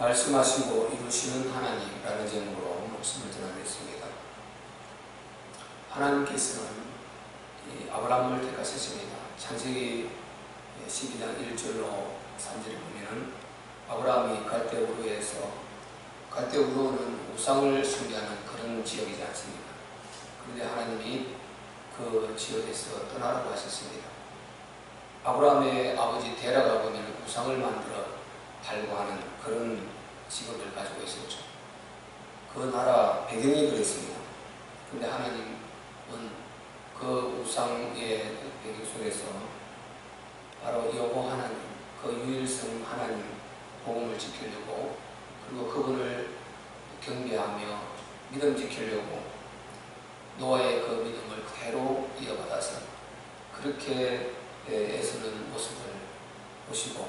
말씀하시고 이루시는 하나님이라는 제목으로 말씀을 전하겠습니다. 하나님께서는 이 아브라함을 택하셨습니다. 창세기 12장 1절로 3절에 보면은 아브라함이 갈대우르에서 갈대우르는 우상을 숭배하는 그런 지역이지 않습니까? 그런데 하나님이 그 지역에서 떠나라고 하셨습니다. 아브라함의 아버지 데라가 보면 우상을 만들어 발굴하는 그런 직업을 가지고 있었죠. 그 나라 배경이 그랬습니다. 근데 하나님은 그 우상의 배경 속에서 바로 여호 하나님, 그 유일성 하나님 복음을 지키려고 그리고 그분을 경배하며 믿음 지키려고 노아의 그 믿음을 그대로 이어받아서 그렇게 애쓰는 모습을 보시고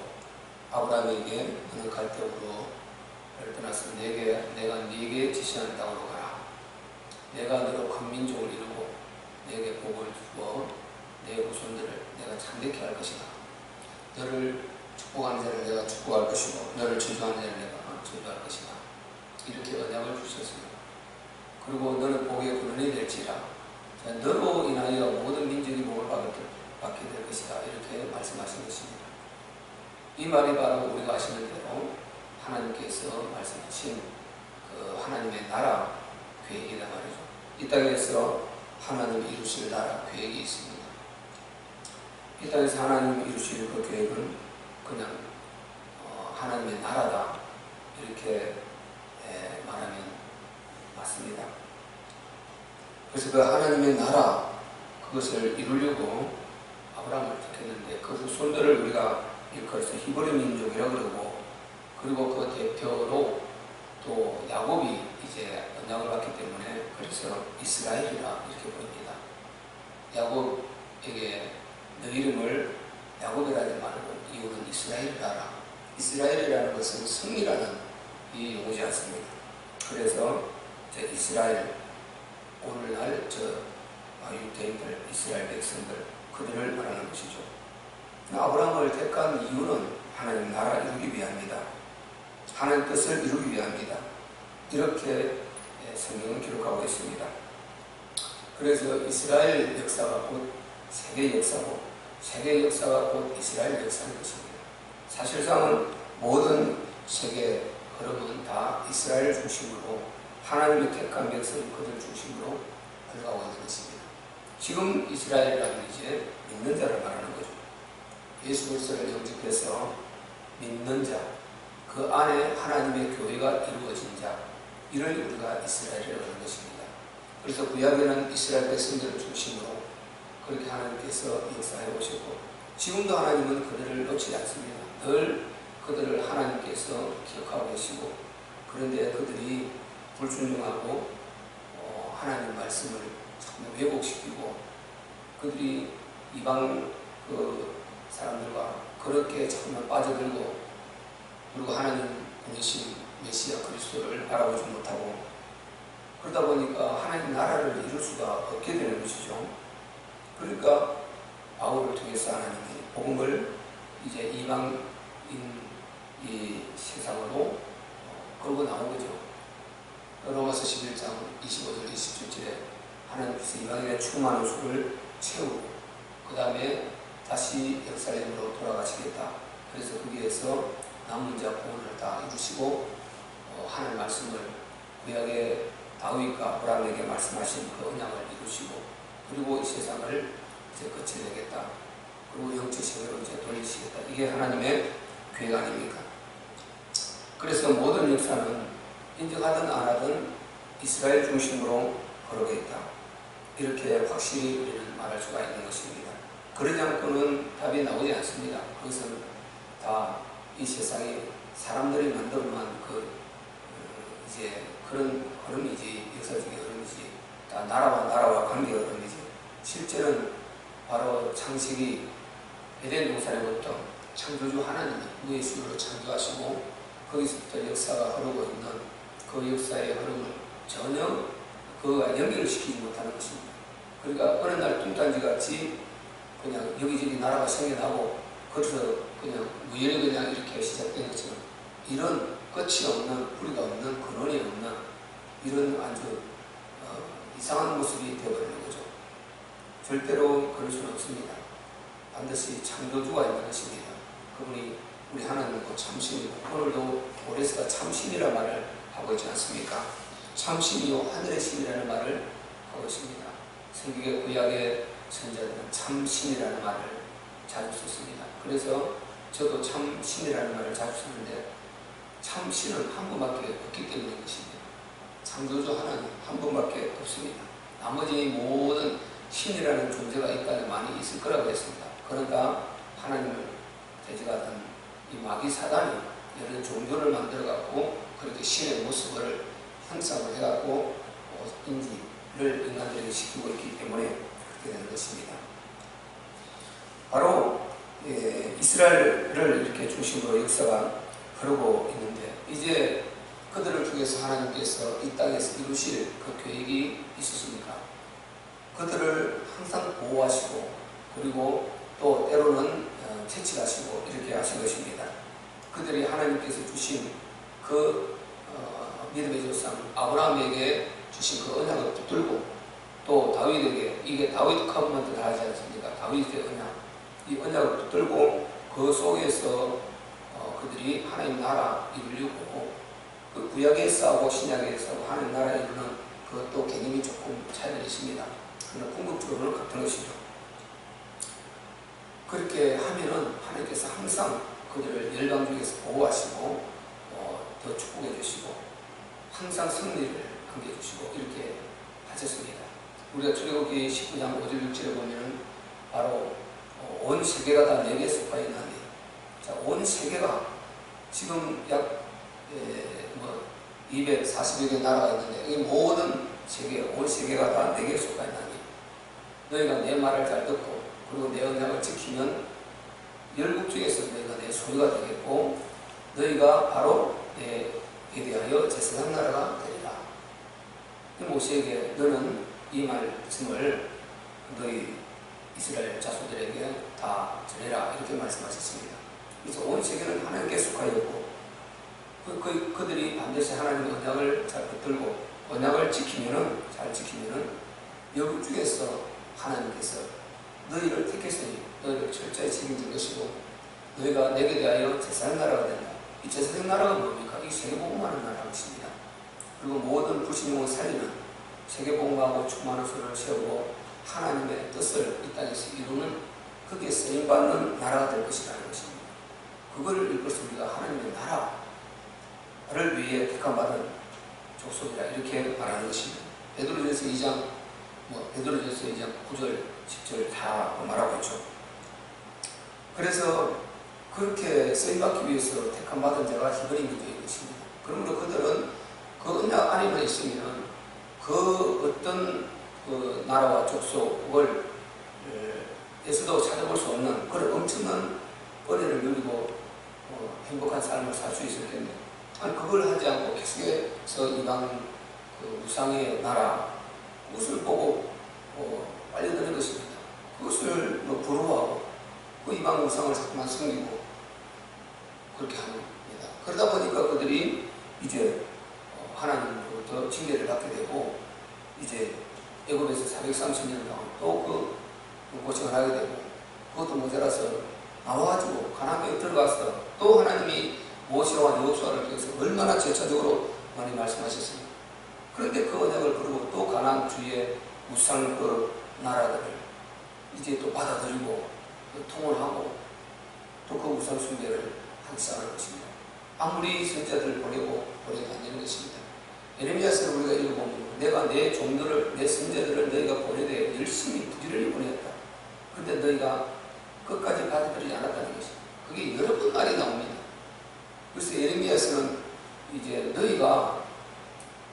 아브라함에게 너는 갈대우로 떠나서 내게 내가 네게 지시하는 땅으로 가라. 내가 너로 큰 민족을 이루고 내게 복을 주어 내 후손들을 내가 참되게 할 것이다. 너를 축복하는 자를 내가 축복할 것이고 너를 저주하는 자를 내가 저주할 것이다. 이렇게 언약을 주셨습니다. 그리고 너는 복의 근원이 될지라 자, 너로 인하여 모든 민족이 복을 받게 될 것이다. 이렇게 말씀하신 것입니다. 이 말이 바로 우리가 아시는 대로 하나님께서 말씀하신 그 하나님의 나라 계획이다 말이죠. 이 땅에서 하나님이 이루실 나라 계획이 있습니다. 이 땅에서 하나님이 이루실 그 계획은 그냥 어, 하나님의 나라다 이렇게 에, 말하면 맞습니다. 그래서 그 하나님의 나라 그것을 이루려고 아브라함을 택했는데 그 후손들을 우리가 일컬어서 히브리 민족이라고 그러고 그리고 그 대표로 또 야곱이 이제 언약을 받기 때문에 그래서 이스라엘이라 이렇게 부릅니다. 야곱에게 너 이름을 야곱이라지 말고 이유는 이스라엘이라라. 이스라엘이라는 것은 승리라는 이 용어지 않습니까? 그래서 저 이스라엘 오늘날 저 유대인들, 이스라엘 백성들 그들을 말하는 것이죠. 아브라함을 택한 이유는 하나님 나라 이루기 위함이다. 하나님 뜻을 이루기 위함이다. 이렇게 성경은 기록하고 있습니다. 그래서 이스라엘 역사가 곧 세계 역사고 세계 역사가 곧 이스라엘 역사인 것입니다. 사실상은 모든 세계 흐름은 다 이스라엘 중심으로 하나님의 택한 백성 그들 중심으로 흘러가고 있는 것입니다. 지금 이스라엘이라는 이제 믿는 자를 말하는 거죠. 예수 그리스도를 영접해서 믿는 자, 그 안에 하나님의 교회가 이루어진 자, 이를 우리가 이스라엘이라고 하는 것입니다. 그래서 구약에는 이스라엘 백성들을 중심으로 그렇게 하나님께서 역사해 오셨고 지금도 하나님은 그들을 놓치지 않습니다. 늘 그들을 하나님께서 기억하고 계시고 그런데 그들이 불순종하고 어, 하나님 말씀을 왜곡시키고 그들이 이방 그 사람들과 그렇게 정말 빠져들고 그리고 하나님 보내신 메시아 그리스도를 알아보지 못하고 그러다 보니까 하나님 나라를 이룰 수가 없게 되는 것이죠. 그러니까 바울을 통해서 하나님이 복음을 이제 이방인 이 세상으로 끌고 나온 거죠. 로마서 11장 25절 27절에 하나님께서 이방인의 충만한 수를 채우고 그 다음에 다시 역사님으로 돌아가시겠다. 그래서 거기에서 남은 자 구원을 다 이루시고 어, 하는 말씀을 구약의 다윗과 아브라함에게 말씀하신 그 언약을 이루시고 그리고 이 세상을 이제 거쳐내겠다. 그리고 영적 세계로 이제 돌리시겠다. 이게 하나님의 계획 아닙니까? 그래서 모든 역사는 인정하든 안 하든 이스라엘 중심으로 걸어겠다. 이렇게 확실히 우리는 말할 수가 있는 것입니다. 그러지 않고는 답이 나오지 않습니다. 그것은 다 이 세상에 사람들이 만들어 놓은 그 어, 이제 그런 흐름이지 역사적인 흐름이지 다 나라와 나라와 관계 흐름이지 실제는 바로 창세기 에덴 동산에부터 창조주 하나님이 무의 수로 창조하시고 거기서부터 역사가 흐르고 있는 그 역사의 흐름을 전혀 그와 연결을 시키지 못하는 것입니다. 그러니까 어느 날 뚱딴지 같이 그냥 여기저기 나라가 생겨나고 거기서 그냥 무연히 그냥 이렇게 시작된 것처럼 이런 끝이 없는 뿌리가 없는 근원이 없는 이런 아주 어, 이상한 모습이 되어버리는 거죠. 절대로 그럴 수는 없습니다. 반드시 창조주가 있는 것입니다. 그분이 우리 하나님은 참신이고 오늘도 오레스가 참신이라 말을 하고 있지 않습니까? 참신이요 하늘의 신이라는 말을 하고 있습니다. 성경의 구약의 선자들은 참 신이라는 말을 자주 썼습니다. 그래서 저도 참 신이라는 말을 자주 쓰는데 참 신은 한 분밖에 없기 때문인 것입니다. 창조주 하나님 한 분밖에 없습니다. 나머지 모든 신이라는 존재가 있다면 많이 있을 거라고 했습니다. 그러니까 하나님을 대적하던 이 마귀 사단이 이런 종교를 만들어 갖고 그렇게 신의 모습을 형상을 해갖고 어, 인지를 인간들에게 시키고 있기 때문에 되는 것입니다. 바로 예, 이스라엘을 이렇게 중심으로 역사가 흐르고 있는데 이제 그들을 통해서 하나님께서 이 땅에서 이루실 그 계획이 있으십니까? 그들을 항상 보호하시고 그리고 또 때로는 어, 채찍하시고 이렇게 하신 것입니다. 그들이 하나님께서 주신 그 어, 믿음의 조상 아브라함에게 주신 그 언약을 붙들고 또 다윗에게 이게 다윗 커브먼트 다 하지 않습니까? 다윗의 언약 이 언약을 붙들고 그 속에서 어, 그들이 하나님 나라 이루려고 그 구약에 싸우고 신약에 싸우고 하나님 나라 이루는 그것도 개념이 조금 차이가 있습니다. 그러나 궁극적으로는 같은 것이죠. 그렇게 하면은 하나님께서 항상 그들을 열방 중에서 보호하시고 어, 더 축복해 주시고 항상 승리를 안겨주시고 이렇게 하셨습니다. 우리가 출애굽기 19장 5절 6절에 보면은 바로 어, 온 세계가 다 내게 속하 있나니 자, 온 세계가 지금 약 에, 뭐 240여 개 나라가 있는데 이 모든 세계, 온 세계가 다 내게 속하 있나니 너희가 내 말을 잘 듣고 그리고 내 언약을 지키면 열국 중에서 너희가 내 소유가 되겠고 너희가 바로 내에 대하여 제사장 나라가 되리라. 모세에게 너는 이 말씀을 너희 이스라엘 자손들에게 다 전해라 이렇게 말씀하셨습니다. 그래서 온 세계는 하나님께 속하였고 그, 그, 그들이 반드시 하나님의 언약을 잘 붙들고 언약을 지키면은 잘 지키면은 여국 중에서 하나님께서 너희를 택했으니 너희를 철저히 책임질 것이고 너희가 내게 대하여 제사장 나라가 된다. 이 제사장 나라가 뭡니까? 이 세계복음하는 나라가 것입니다. 그리고 모든 불신용을 살리는 세계복음하고 충만한 소를 세우고 하나님의 뜻을 이 땅에서 이루는 그게 쓰임받는 나라가 될 것이라는 것입니다. 이것을 우리가 하나님의 나라를 위해 택함받은 족속이라 이렇게 말하는 것입니다. 베드로전서 2장 뭐 베드로전서 2장 9절 10절 다 말하고 있죠. 그래서 그렇게 쓰임받기 위해서 택함받은 자가 되는 것입니다. 그러므로 그들은 그 언약 안에만 있으면 그 어떤 그 나라와 족속을 에서도 찾아볼 수 없는 그런 엄청난 은혜를 누리고 어, 행복한 삶을 살 수 있을 텐데 아니 그걸 하지 않고 계속해서 이방 그 우상의 나라 그것을 보고 어, 빨려드는 것입니다. 그것을 뭐 부러워하고 그 이방 우상을 자꾸만 숨기고 그렇게 겁니다. 그러다 보니까 그들이 이제 어, 하나님으로부터 징계를 받게 되고 이제 애굽에서 430년 동안 또그 고생을 하게 되고 그것도 모자라서 나와가지고 가나안에 들어가서 또 하나님이 모세와 여호수아를 통해서 얼마나 절차적으로 많이 말씀하셨습니까? 그런데 그 언약을 그리고 또 가나안 주위의 우상 그 나라들을 이제 또 받아들이고 또 통원하고 또 그 우상 숭배를 시작하는 것입니다. 아무리 선자들을 보내고 보내도 안 되는 것입니다. 에레미야서를 우리가 읽어보면 내가 내 종들을 내 선자들을 너희가 보내되 열심히 부지런히 보냈다. 근데 너희가 끝까지 받아들이지 않았다는 것이 그게 여러 번 말이 나옵니다. 그래서 에레미야서는 이제 너희가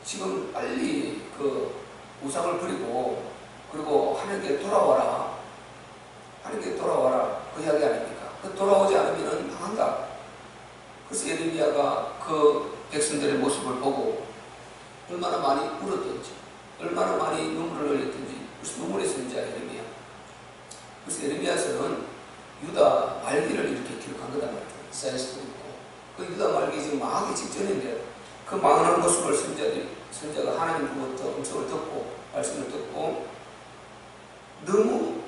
지금 빨리 그 우상을 버리고 그리고 하나님께 돌아와라. 하나님께 돌아와라. 그 이야기 아닙니까? 그 돌아오지 않으면 망한다. 그래서 에레미야가 그 백성들의 모습을 보고 얼마나 많이 울었던지, 얼마나 많이 눈물을 흘렸던지, 무슨 눈물이 있는지 에레미야. 그래서 에레미야서는 유다 말기를 이렇게 기록한 거다 말이에요. 이사야서도 있고 그 유다 말기 지금 망하기 직전인데 그 망하는 모습을 선자들이 선자가 하나님으로부터 음성을 듣고 말씀을 듣고 너무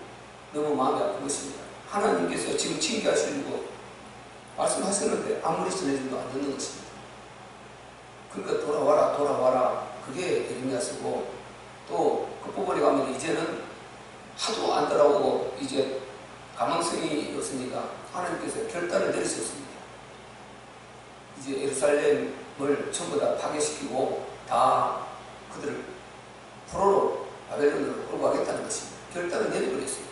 너무 마음이 아픈 것입니다. 하나님께서 지금 징계하시려고 말씀하셨는데 아무리 전해줘도 안 듣는 것입니다. 그러니까 돌아와라 돌아와라 그게 에르미야스고 또 끝부분에 가면 이제는 하도 안 돌아오고 이제 가망성이 없으니까 하나님께서 결단을 내리셨습니다. 이제 예루살렘을 전부 다 파괴시키고 다 그들을 포로로 바벨론으로 끌고 가겠다는 것입니다. 결단을 내려버렸어요.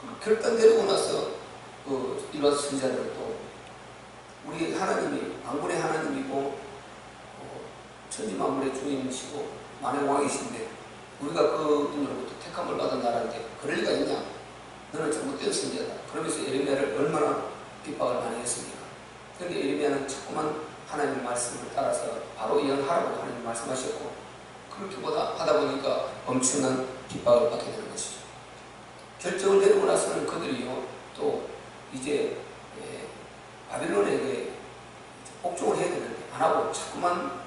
그 결단 내리고 나서 그 일반 또 우리 하나님이 만군의 하나님이고 어, 천지 만물의 주인이시고 만의 왕이신데 우리가 그분으로부터 택함을 받은 나라인데 그럴 리가 있냐? 너는 선지자다. 그러면서 예레미야를 얼마나 핍박을 많이 했습니까? 그런데 예레미야는 자꾸만 하나님의 말씀을 따라서 바로 이행하라고 하나님 말씀하셨고 그렇게 보다 하다 보니까 엄청난 핍박을 받게 되는 것이죠. 결정을 내리고 나서는 그들이요 또 이제 예, 바빌론에게 복종을 해야 되는데 안 하고 자꾸만 예,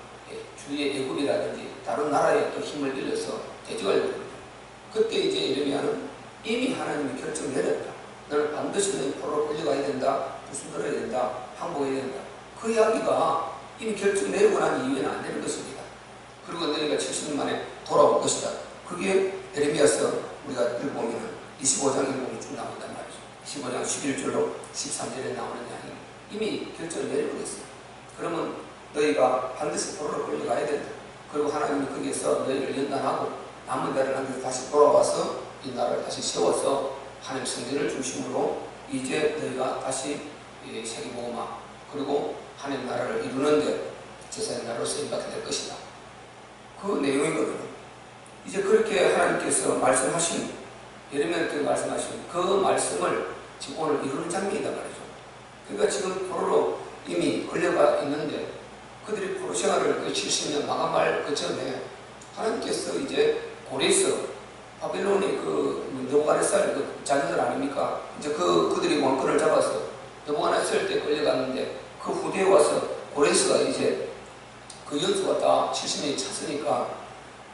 주위의 애굽이라든지 다른 나라에 또 힘을 빌려서 대적을. 그때 이제 예레미야는 이미 하나님이 결정을 내렸다. 너는 반드시 너희 포로로 끌려가야 된다. 무슨 들어야 된다. 항복해야 된다. 그 이야기가 이미 결정 내리고 난 이후에는 안 되는 것입니다. 그리고 너희가 70년 만에 돌아올 것이다. 그게 에레미야서 우리가 읽어보면 25장 읽어보면 쭉 나온단 말이죠. 15장 11절로 13절에 나오는 이야기 이미 결정을 내려버렸어요. 그러면 너희가 반드시 포로로 끌려가야 된다. 그리고 하나님이 거기에서 너희를 연단하고 남은 자를 남겨서 다시 돌아와서 이 나라를 다시 세워서 하나님 성전을 중심으로 이제 너희가 다시 이 세계복음화 그리고 하나님 나라를 이루는데 제사의 나라로 쓰임받게 될 것이다. 그 내용이거든요. 이제 그렇게 하나님께서 말씀하신 예레미야께 말씀하신 그 말씀을 지금 오늘 이루는 장면이다 말이죠. 그러니까 지금 포로로 이미 걸려가 있는데 그들이 생활을 그 70년 마감할 그 전에 하나님께서 이제 고레스 바빌론의 그 느부갓네살 그 자녀들 아닙니까? 이제 그 그들이 왕권을 잡아서 느부갓네살 때 끌려갔는데 그 후대에 와서 고레스가 이제 그 연수가 다 70년이 찼으니까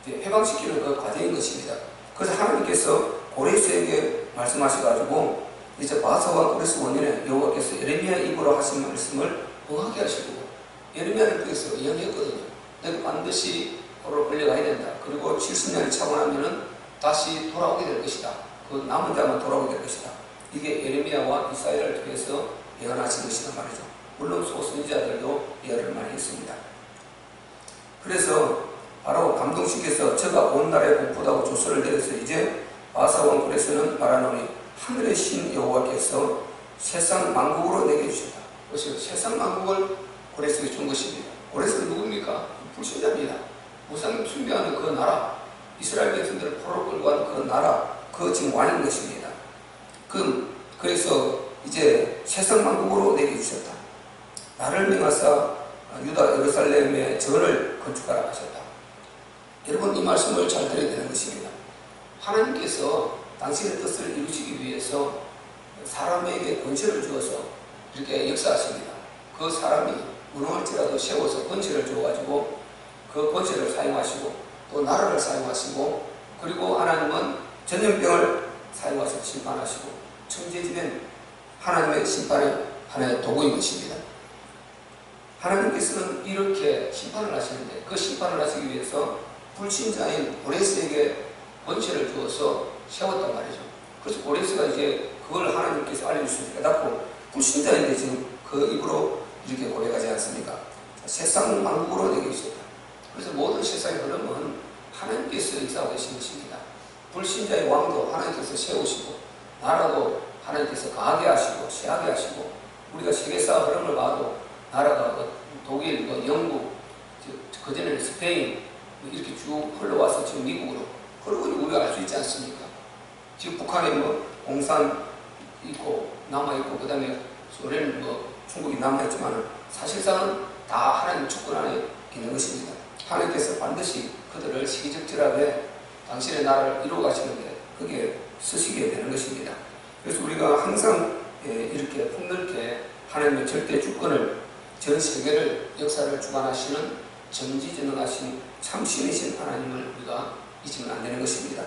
이제 해방시키는 그 과정인 것입니다. 그래서 하나님께서 고레스에게 말씀하셔가지고 이제 바사와 고레스 원년에 여호와께서 예레미야 입으로 하신 말씀을 응하게 하시고 예레미야를 통해서 이야기했거든요. 내가 반드시 포로로 끌려가야 된다. 그리고 70년이 차고 나면은 다시 돌아오게 될 것이다. 그 남은 자만 돌아오게 될 것이다. 이게 예레미야와 이사야를 통해서 예언하신 것이란 말이죠. 물론 소선지자들도 예언을 많이 했습니다. 그래서 바로 감동신께서 저가 온 나라에 공포하고 조서를 내려서 이제 바사왕 고레스는 말하노니 하늘의 신 여호와께서 세상 만국으로 내게 주셨다. 그래서 세상 만국을 고레스에게 준 것입니다. 고레스는 누굽니까? 불신자입니다. 무상 숭배하는 그 나라, 이스라엘 백성들을 포로 끌고 가는 그 나라, 그 지금 왕인 것입니다. 그, 그래서 이제 세상 만국으로 내게 주셨다. 나를 명하사 유다 예루살렘에 전을 건축하라 하셨다. 여러분 이 말씀을 잘 들어야 되는 것입니다. 하나님께서 당신의 뜻을 이루시기 위해서 사람에게 권세를 주어서 이렇게 역사하십니다. 그 사람이 무능할지라도 세워서 권세를 줘가지고 그 권세를 사용하시고 또 나라를 사용하시고 그리고 하나님은 전염병을 사용하셔서 심판하시고 천재지면 하나님의 심판의 하나의 도구인 것입니다. 하나님께서는 이렇게 심판을 하시는데 그 심판을 하시기 위해서 불신자인 고레스에게 권세를 주어서 세웠단 말이죠. 그래서 고레스가 이제 그걸 하나님께서 알려주시니까 깨닫고 불신자인데 지금 그 입으로 이렇게 고백하지 않습니까? 세상 만국으로 내게 있었다. 그래서 모든 세상의 흐름은 하나님께서 역사하고 계신 것입니다. 불신자의 왕도 하나님께서 세우시고 나라도 하나님께서 강하게 하시고 세하게 하시고 우리가 세계사 흐름을 봐도 나라가 뭐 독일, 뭐 영국, 그전에는 스페인 뭐 이렇게 쭉 흘러와서 지금 미국으로 그러고 우리가 알 수 있지 않습니까? 지금 북한에 뭐 공산 있고 남아 있고 그다음에 소련 뭐 중국이 남아 있지만 사실상은 다 하나님 주권 안에 있는 것입니다. 하나님께서 반드시 그들을 시기적절하게 당신의 나라를 이루어 가시는데 그게 쓰시게 되는 것입니다. 그래서 우리가 항상 예, 이렇게 폭넓게 하나님의 절대 주권을 전 세계를 역사를 주관하시는 전지전능하신 참신이신 하나님을 우리가 잊으면 안 되는 것입니다.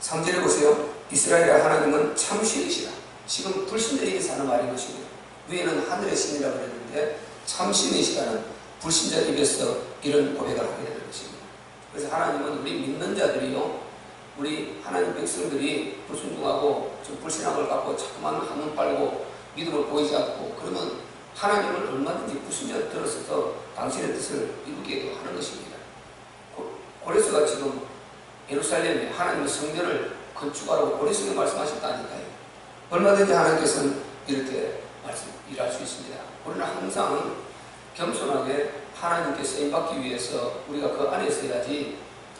3절에 보세요. 이스라엘의 하나님은 참신이시다. 지금 불신자에게 사는 말인 것입니다. 위에는 하늘의 신이라고 그랬는데 참신이시다는 불신자 입에서 이런 고백을 하게 되는 것입니다. 그래서 하나님은 우리 믿는 자들이요, 우리 하나님 백성들이 불순종하고 좀 불신앙을 갖고 자꾸만 한눈 빨고 믿음을 보이지 않고 그러면 하나님을 얼마든지 불신자 들어서서 당신의 뜻을 이루게 하는 것입니다. 고- 고레스가 지금 예루살렘에 하나님의 성전을 건축하라고 고레스가 말씀하셨다니까요. 얼마든지 하나님께서는 이렇게 일할 수 있습니다. 우리는 항상 겸손하게 하나님께 쓰임받기 위해서 우리가 그 안에 있어야지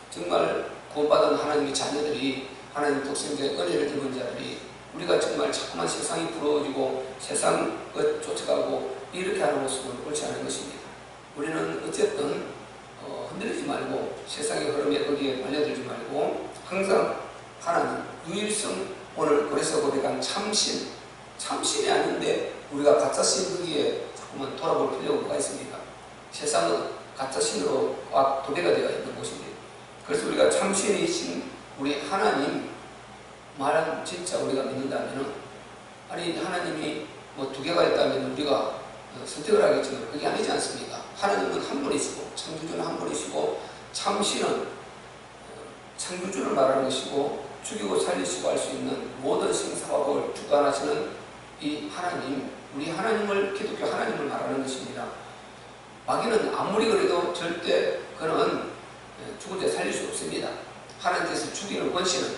정말 구원받은 하나님의 자녀들이 하나님 독생자의 은혜를 입은 자들이 우리가 정말 자꾸만 세상이 부러워지고 세상을 쫓아가고 이렇게 하는 모습은 옳지 않은 것입니다. 우리는 어쨌든 어, 흔들리지 말고 세상의 흐름에 거기에 말려들지 말고 항상 하나님 유일성 오늘 그래서 고백한 참신 참신이 아닌데 우리가 가짜 신 거기에 자꾸만 돌아볼 필요가 있습니까? 세상은 가짜 신으로 꽉 도배가 되어 있는 곳입니다. 그래서 우리가 참신이신 우리 하나님 말은 진짜 우리가 믿는다면은 아니 하나님이 뭐 두 개가 있다면 우리가 어, 선택을 하겠지만 그게 아니지 않습니까? 하나님은 한 분이시고 창조주는 한 분이시고 참신은 어, 창조주를 말하는 것이고 죽이고 살리시고 할 수 있는 모든 생사화복을 주관하시는 이 하나님 우리 하나님을 기독교 하나님을 말하는 것입니다. 마귀는 아무리 그래도 절대 그는 예, 죽은 자 살릴 수 없습니다. 하나님께서 죽이는 권세는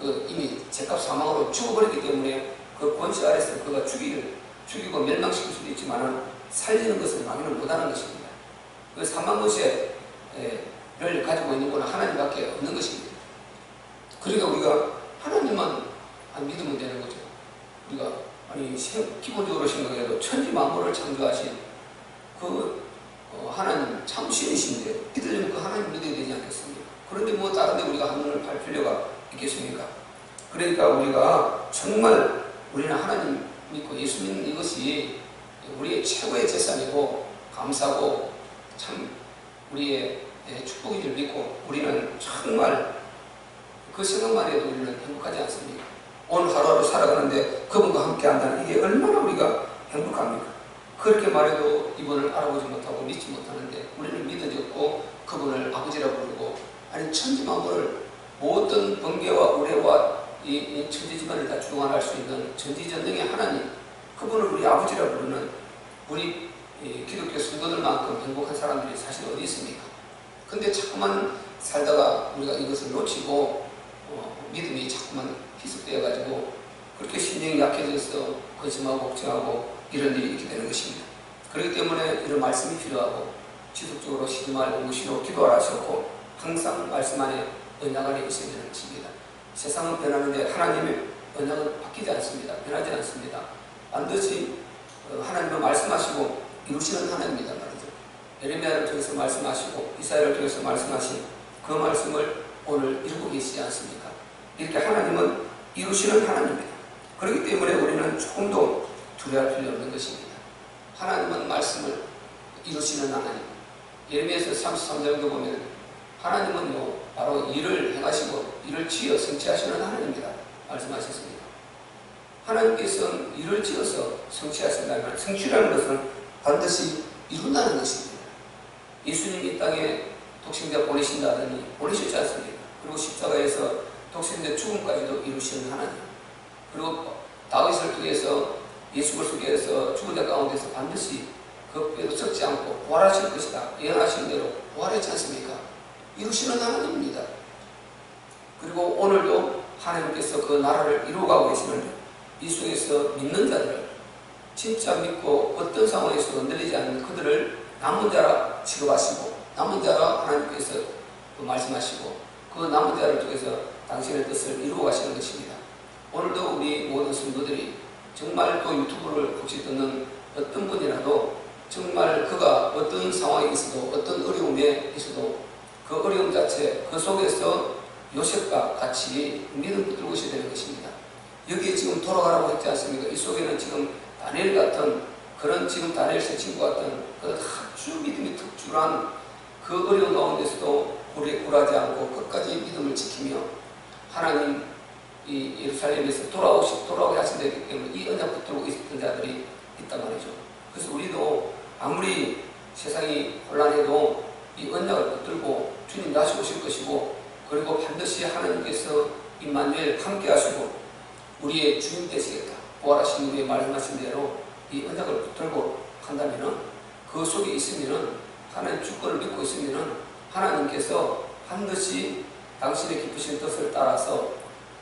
그 이미 죄값 사망으로 죽어버렸기 때문에 그 권세 아래서 그가 죽이를 죽이고 멸망시킬 수도 있지만은 살리는 것은 마귀는 못하는 것입니다. 그 사망 권세를 가지고 있는 것은 하나님밖에 없는 것입니다. 그러니까 우리가 하나님만 안 믿으면 되는 거죠. 우리가 아니 세- 기본적으로 생각해도 천지 만물을 창조하신 그 어, 하나님 참신이신데 믿으려면 그 하나님 믿어야 되지 않겠습니까? 그런데 뭐 다른 데 우리가 한눈을 팔 필요가 있겠습니까? 그러니까 우리가 정말 우리는 하나님 믿고 예수 믿는 이것이 우리의 최고의 재산이고 감사고 참 우리의 예, 축복인 줄 믿고 우리는 정말 그 생각만 해도 우리는 행복하지 않습니까? 오늘 하루하루 살아가는데 그분과 함께 한다는 이게 얼마나 우리가 행복합니까? 그렇게 말해도 이분을 알아보지 못하고 믿지 못하는데 우리는 믿어졌고 그분을 아버지라고 부르고 아니 천지만물을 모든 번개와 우레와 이, 이 천지집안을 다 주관할 수 있는 전지전능의 하나님 그분을 우리 아버지라고 부르는 우리 이 기독교 성도들만큼 행복한 사람들이 사실 어디 있습니까? 근데 자꾸만 살다가 우리가 이것을 놓치고 어, 믿음이 자꾸만 희석되어 가지고 그렇게 심령이 약해져서 거짓하고 걱정하고 이런 일이 있게 되는 것입니다. 그렇기 때문에 이런 말씀이 필요하고 지속적으로 쉬지 말고 무시로 기도하라 하셨고 항상 말씀 안에 언약 안에 있어야 되는 것입니다. 세상은 변하는데 하나님의 언약은 바뀌지 않습니다. 변하지 않습니다. 반드시 어, 하나님은 말씀하시고 이루시는 말이죠. 예레미야를 통해서 말씀하시고 이사야를 통해서 말씀하신 그 말씀을 오늘 이루고 계시지 않습니까? 이렇게 하나님은 이루시는 하나님입니다. 그렇기 때문에 우리는 조금도 두려워할 필요 없는 것입니다. 하나님은 말씀을 이루시는 하나님. 예레미야서 33장도 보면 하나님은요 바로 일을 행하시고 일을 지어 성취하시는 하나님입니다. 말씀하셨습니다. 하나님께서는 일을 지어서 성취하신다면 성취라는 것은 반드시 이룬다는 것입니다. 예수님이 이 땅에 독생자 보내신다더니 보내셨지 않습니까? 그리고 십자가에서 독생자 죽음까지도 이루시는 하나님. 그리고 다윗을 통해서 예수 그리스도께서 죽은 자 가운데서 반드시 그 뼈도 썩지 않고 부활하실 것이다. 예언하신 대로 부활했지 않습니까? 이루시는 하나님입니다. 그리고 오늘도 하나님께서 그 나라를 이루어가고 계시는데 이 속에서 믿는 자들을 진짜 믿고 어떤 상황에서 흔들리지 않는 그들을 남은 자라 취급하시고 남은 자라 하나님께서 그 말씀하시고 그 남은 자를 통해서 당신의 뜻을 이루어 가시는 것입니다. 오늘도 우리 모든 성도들이 정말 또 유튜브를 혹시 듣는 어떤 분이라도 정말 그가 어떤 상황에 있어도 어떤 어려움에 있어도 그 어려움 자체 그 속에서 요셉과 같이 믿음 붙들고 있어야 되는 것입니다. 여기에 지금 돌아가라고 했지 않습니까? 이 속에는 지금 다니엘 같은 그런 지금 다니엘 새 친구 같은 그 아주 믿음이 특출한 그 어려운 가운데서도 우리 굴하지 않고 끝까지 믿음을 지키며 하나님 이 예루살렘에서 돌아오시 돌아오게 하신다기 때문에 이 언약 붙들고 있었던 자들이 있단 말이죠. 그래서 우리도 아무리 세상이 혼란해도 이 언약을 붙들고 주님 다시 오실 것이고 그리고 반드시 하나님께서 임마누엘 함께 하시고 우리의 주님 되시겠다. 부활하신 우리의 말씀하신 대로 이 언약을 붙들고 한다면은 그 속에 있으면은 하나님 주권을 믿고 있으면은 하나님께서 반드시 당신의 기쁘신 뜻을 따라서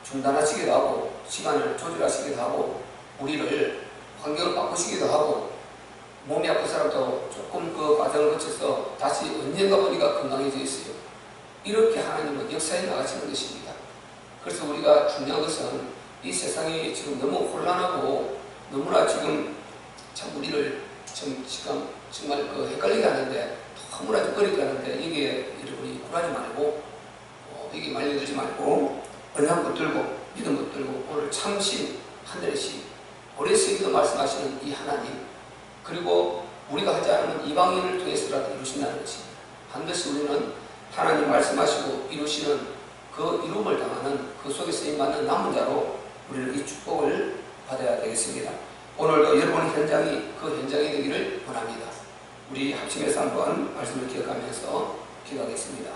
중단하시기도 하고 시간을 조절하시기도 하고 우리를 환경을 바꾸시기도 하고 몸이 아픈 사람도 조금 그 과정을 거쳐서 다시 언젠가 보니까 건강해져 있어요. 이렇게 하나님은 역사에 나가시는 것입니다. 그래서 우리가 중요한 것은 이 세상이 지금 너무 혼란하고 너무나 지금 참 우리를 좀 지금 정말 그 헷갈리게 하는데 너무나 좀 어렵게 하는데 이게 우리 굴하지 말고 어, 이게 말려들지 말고 언약 붙들고 믿음 붙들고 오늘 참신 하늘의 신 오래 쓰기도 말씀하시는 이 하나님 그리고 우리가 하지 않으면 이방인을 통해서라도 이루신다는 것이 반드시 우리는 하나님 말씀하시고 이루시는 그 이rum을 당하는 그 속에 쓰임받는 남은 자로 우리는 이 축복을 받아야 되겠습니다. 오늘도 여러분 현장이 그 현장이 되기를 원합니다. 우리 합심해서 한번 말씀을 기억하면서 기도하겠습니다.